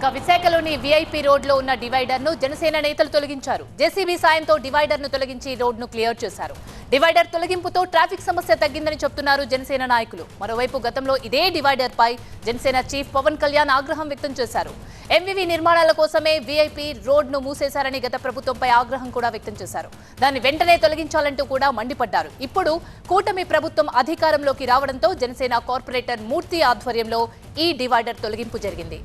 ఇక విశాఖలోని విఐపి రోడ్లో ఉన్న డివైడర్ను జనసేన నేతలు తొలగించారు. జేసీబీ సాయంతో డివైడర్ను తొలగించి రోడ్ను క్లియర్ చేశారు. డివైడర్ తొలగింపుతో ట్రాఫిక్ సమస్య తగ్గిందని చెప్తున్నారు జనసేన నాయకులు. మరోవైపు గతంలో ఇదే డివైడర్ పై జనసేన చీఫ్ పవన్ కళ్యాణ్ ఆగ్రహం వ్యక్తం చేశారు. ఎంవివి నిర్మాణాల కోసమే విఐపి రోడ్ను మూసేశారని గత ప్రభుత్వంపై ఆగ్రహం కూడా వ్యక్తం చేశారు. దాన్ని వెంటనే తొలగించాలంటూ కూడా మండిపడ్డారు. ఇప్పుడు కూటమి ప్రభుత్వం అధికారంలోకి రావడంతో జనసేన కార్పొరేటర్ మూర్తి ఆధ్వర్యంలో ఈ డివైడర్ తొలగింపు జరిగింది.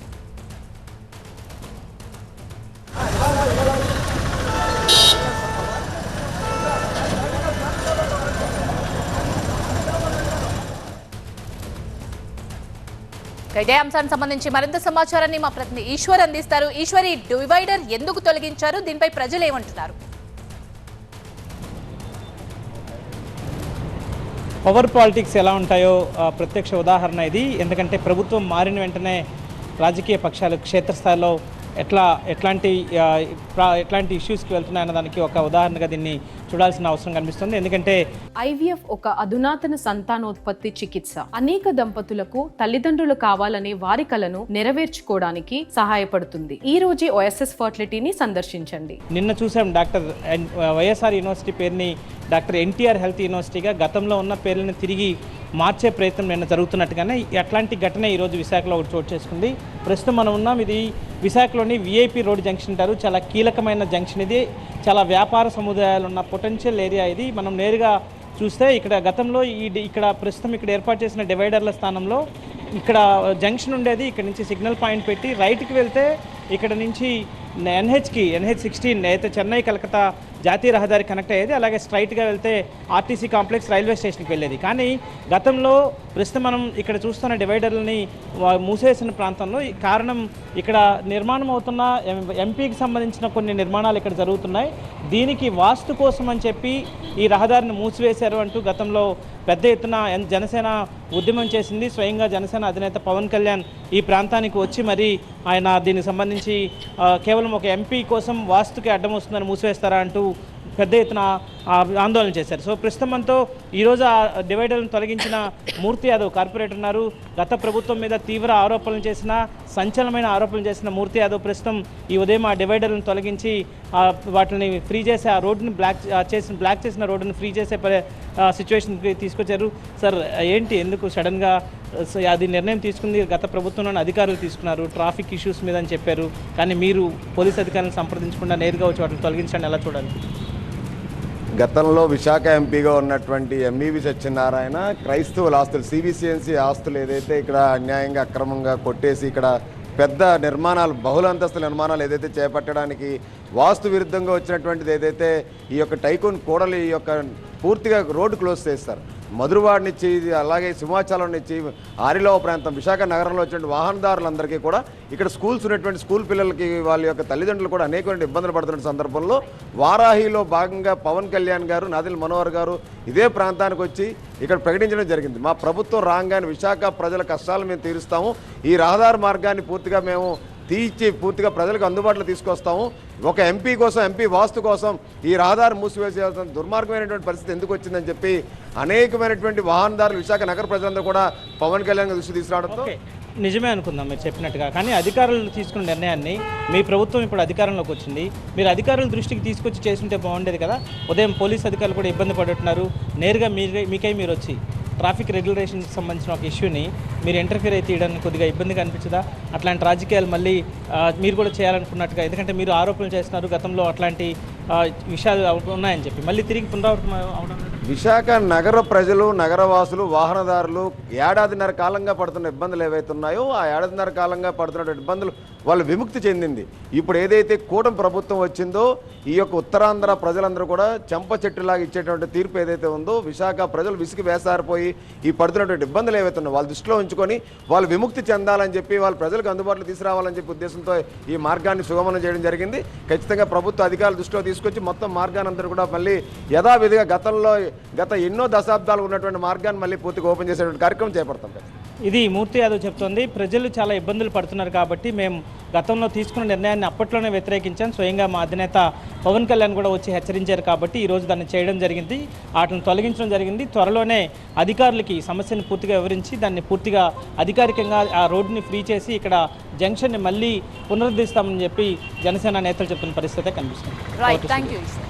ఇదే అంశానికి సంబంధించి మరింత సమాచారాన్ని మా ప్రతినిధి ఈశ్వర్ అందిస్తారు. ఈశ్వర్ ఈ డివైడర్ ఎందుకు తొలగించారు? దీనిపై ప్రజలు ఏమంటున్నారు? పవర్ పాలిటిక్స్ ఎలా ఉంటాయో ప్రత్యక్ష ఉదాహరణ ఇది. ఎందుకంటే ప్రభుత్వం మారిన వెంటనే రాజకీయ పక్షాలు క్షేత్రస్థాయిలో ఎట్లా ఎట్లాంటి ఎట్లాంటి ఇష్యూస్కి వెళ్తున్నాయన్న దానికి ఒక ఉదాహరణగా దీన్ని చూడాల్సిన అవసరం కనిపిస్తుంది. ఎందుకంటే ఐవీఎఫ్ ఒక అధునాతన సంతానోత్పత్తి చికిత్స. అనేక దంపతులకు తల్లిదండ్రులు కావాలనే వారి కలను నెరవేర్చుకోవడానికి సహాయపడుతుంది. ఈ రోజే ఓఎస్ఎస్ ఫర్టిలిటీని సందర్శించండి. నిన్న చూసాం డాక్టర్ వైఎస్ఆర్ యూనివర్సిటీ పేరుని డాక్టర్ ఎన్టీఆర్ హెల్త్ యూనివర్సిటీగా గతంలో ఉన్న పేర్లను తిరిగి మార్చే ప్రయత్నం నిన్న జరుగుతున్నట్టుగానే అట్లాంటి ఘటన ఈరోజు విశాఖలో ఒకటి చోటు చేసుకుంది. ప్రస్తుతం మనం ఉన్నాం. ఇది విశాఖలోని విఐపి రోడ్ జంక్షన్ అంటారు. చాలా కీలకమైన జంక్షన్ ఇది. చాలా వ్యాపార సముదాయాలు ఉన్న పొటెన్షియల్ ఏరియా ఇది. మనం నేరుగా చూస్తే ఇక్కడ గతంలో ఈ ఇక్కడ ప్రస్తుతం ఇక్కడ ఏర్పాటు చేసిన డివైడర్ల స్థానంలో ఇక్కడ జంక్షన్ ఉండేది. ఇక్కడ నుంచి సిగ్నల్ పాయింట్ పెట్టి రైట్కి వెళ్తే ఇక్కడ నుంచి ఎన్హెచ్కి ఎన్హెచ్ సిక్స్టీన్ అయితే చెన్నై కలకత్తా జాతీయ రహదారి కనెక్ట్ అయ్యేది అలాగే స్ట్రైట్గా వెళ్తే ఆర్టీసీ కాంప్లెక్స్ రైల్వే స్టేషన్కి వెళ్ళేది. కానీ గతంలో ప్రస్తుతం మనం ఇక్కడ చూస్తున్న డివైడర్లని మూసేసిన ప్రాంతంలో ఈ కారణం ఇక్కడ నిర్మాణం అవుతున్న ఎం- ఎంపీకి సంబంధించిన కొన్ని నిర్మాణాలు ఇక్కడ జరుగుతున్నాయి. దీనికి వాస్తు కోసం అని చెప్పి ఈ రహదారిని మూసివేశారు అంటూ గతంలో పెద్ద ఎత్తున జనసేన ఉద్యమం చేసింది. స్వయంగా జనసేన అధినేత పవన్ కళ్యాణ్ ఈ ప్రాంతానికి వచ్చి మరి ఆయన దీనికి సంబంధించి కేవలం ఒక ఎంపీ కోసం వాస్తుకి అడ్డం వస్తుందని మూసివేస్తారా అంటూ పెద్ద ఎత్తున ఆందోళన చేశారు. సో ప్రస్తుతం మనతో ఈరోజు ఆ డివైడర్ను తొలగించిన మూర్తి యాదవ్ కార్పొరేటర్ ఉన్నారు. గత ప్రభుత్వం మీద తీవ్ర ఆరోపణలు చేసిన సంచలనమైన ఆరోపణలు చేసిన మూర్తి యాదవ్ ప్రస్తుతం ఈ ఉదయం ఆ డివైడర్లను తొలగించి వాటిని ఫ్రీ చేసి ఆ రోడ్డుని బ్లాక్ చేసిన బ్లాక్ చేసిన రోడ్డుని ఫ్రీ చేసే సిచ్యువేషన్కి తీసుకొచ్చారు. సార్ ఏంటి ఎందుకు సడన్గా అది నిర్ణయం తీసుకుంది? గత ప్రభుత్వంలోని అధికారులు తీసుకున్నారు ట్రాఫిక్ ఇష్యూస్ మీద అని చెప్పారు. కానీ మీరు పోలీస్ అధికారులను సంప్రదించకుండా నేరుగా వచ్చి వాటిని తొలగించండి ఎలా చూడాలి? గతంలో విశాఖ ఎంపీగా ఉన్నటువంటి ఎంఈవి సత్యనారాయణ క్రైస్తవుల ఆస్తులు సిబిసిఎన్సి ఆస్తులు ఏదైతే ఇక్కడ అన్యాయంగా అక్రమంగా కొట్టేసి ఇక్కడ పెద్ద నిర్మాణాలు బహుళ అంతస్తుల నిర్మాణాలు ఏదైతే చేపట్టడానికి వాస్తు విరుద్ధంగా వచ్చినటువంటిది ఏదైతే ఈ యొక్క టైకోన్ కూడలి ఈ యొక్క పూర్తిగా రోడ్డు క్లోజ్ చేస్తారు. మధురవాడ నుంచి ఇది అలాగే సింహాచలం నుంచి ఆరిలో ప్రాంతం విశాఖ నగరంలో వచ్చినటువంటి వాహనదారులందరికీ కూడా ఇక్కడ స్కూల్స్ ఉన్నటువంటి స్కూల్ పిల్లలకి వాళ్ళ యొక్క తల్లిదండ్రులు కూడా అనేకమైన ఇబ్బందులు పడుతున్న సందర్భంలో వారాహిలో భాగంగా పవన్ కళ్యాణ్ గారు నాదిల్ మనోహర్ గారు ఇదే ప్రాంతానికి వచ్చి ఇక్కడ ప్రకటించడం జరిగింది. మా ప్రభుత్వం రాగానే విశాఖ ప్రజల కష్టాలు మేము తీరుస్తాము. ఈ రహదారి మార్గాన్ని పూర్తిగా మేము తీర్చి పూర్తిగా ప్రజలకు అందుబాటులో తీసుకొస్తాము. ఒక ఎంపీ కోసం ఎంపీ వాస్తు కోసం ఈ రహదారి మూసివేసేయాల్సిన దుర్మార్గమైనటువంటి పరిస్థితి ఎందుకు వచ్చిందని చెప్పి అనేకమైనటువంటి వాహనదారులు విశాఖ నగర ప్రజలందరూ కూడా పవన్ కళ్యాణ్ దృష్టి తీసుకురావడంతో నిజమే అనుకుందాం మీరు చెప్పినట్టుగా. కానీ అధికారులు తీసుకున్న నిర్ణయాన్ని మీ ప్రభుత్వం ఇప్పుడు అధికారంలోకి వచ్చింది. మీరు అధికారుల దృష్టికి తీసుకొచ్చి చేస్తుంటే బాగుండేది కదా. ఉదయం పోలీస్ అధికారులు కూడా ఇబ్బంది పడుతున్నారు. నేరుగా మీరే మీకై మీరు వచ్చి ట్రాఫిక్ రెగ్యులేషన్కి సంబంధించిన ఒక ఇష్యూని మీరు ఇంటర్ఫియర్ అయితే తీయడానికి కొద్దిగా ఇబ్బందిగా అనిపించదా? అట్లాంటి రాజకీయాలు మళ్ళీ మీరు కూడా చేయాలనుకున్నట్టుగా ఎందుకంటే మీరు ఆరోపణలు చేస్తున్నారు గతంలో అట్లాంటి విషయాలు ఉన్నాయని చెప్పి. మళ్ళీ తిరిగి పునరావృతం అవడం విశాఖ నగర ప్రజలు నగరవాసులు వాహనదారులు ఏడాదిన్నర కాలంగా పడుతున్న ఇబ్బందులు ఏవైతే ఉన్నాయో ఆ ఏడాదిన్నర కాలంగా పడుతున్న ఇబ్బందులు వాళ్ళు విముక్తి చెందింది. ఇప్పుడు ఏదైతే కూటమి ప్రభుత్వం వచ్చిందో ఈ యొక్క ఉత్తరాంధ్ర ప్రజలందరూ కూడా చెంప చెట్టులాగా ఇచ్చేటువంటి తీర్పు ఏదైతే ఉందో విశాఖ ప్రజలు విసిగి వేసారిపోయి ఈ పడుతున్నటువంటి ఇబ్బందులు ఏవైతే ఉన్నాయో వాళ్ళ దృష్టిలో ఉంచుకొని వాళ్ళు విముక్తి చెందాలని చెప్పి వాళ్ళ ప్రజలకు అందుబాటులో తీసుకురావాలని చెప్పి ఉద్దేశంతో ఈ మార్గాన్ని సుగమనం చేయడం జరిగింది. ఖచ్చితంగా ప్రభుత్వ అధికారుల దృష్టిలో తీసుకొచ్చి మొత్తం మార్గాన్ని కూడా మళ్ళీ యథావిధిగా గతంలో గత ఎన్నో దశాబ్దాలు ఉన్నటువంటి మార్గాన్ని మళ్ళీ పూర్తిగా ఓపెన్ చేసేటువంటి కార్యక్రమం చేపడతాం ఇది మూర్తి యాదవ్ చెప్తోంది. ప్రజలు చాలా ఇబ్బందులు పడుతున్నారు కాబట్టి మేము గతంలో తీసుకున్న నిర్ణయాన్ని అప్పట్లోనే వ్యతిరేకించాను స్వయంగా మా అధినేత పవన్ కళ్యాణ్ కూడా వచ్చి హెచ్చరించారు కాబట్టి ఈ రోజు దాన్ని చేయడం జరిగింది. వాటిని తొలగించడం జరిగింది. త్వరలోనే అధికారులకి ఈ సమస్యను పూర్తిగా వివరించి దాన్ని పూర్తిగా అధికారికంగా ఆ రోడ్డుని ఫ్రీ చేసి ఇక్కడ జంక్షన్ని మళ్ళీ పునరుద్ధరిస్తామని చెప్పి జనసేన నేతలు చెప్తున్న పరిస్థితే కనిపిస్తుంది. Right thank you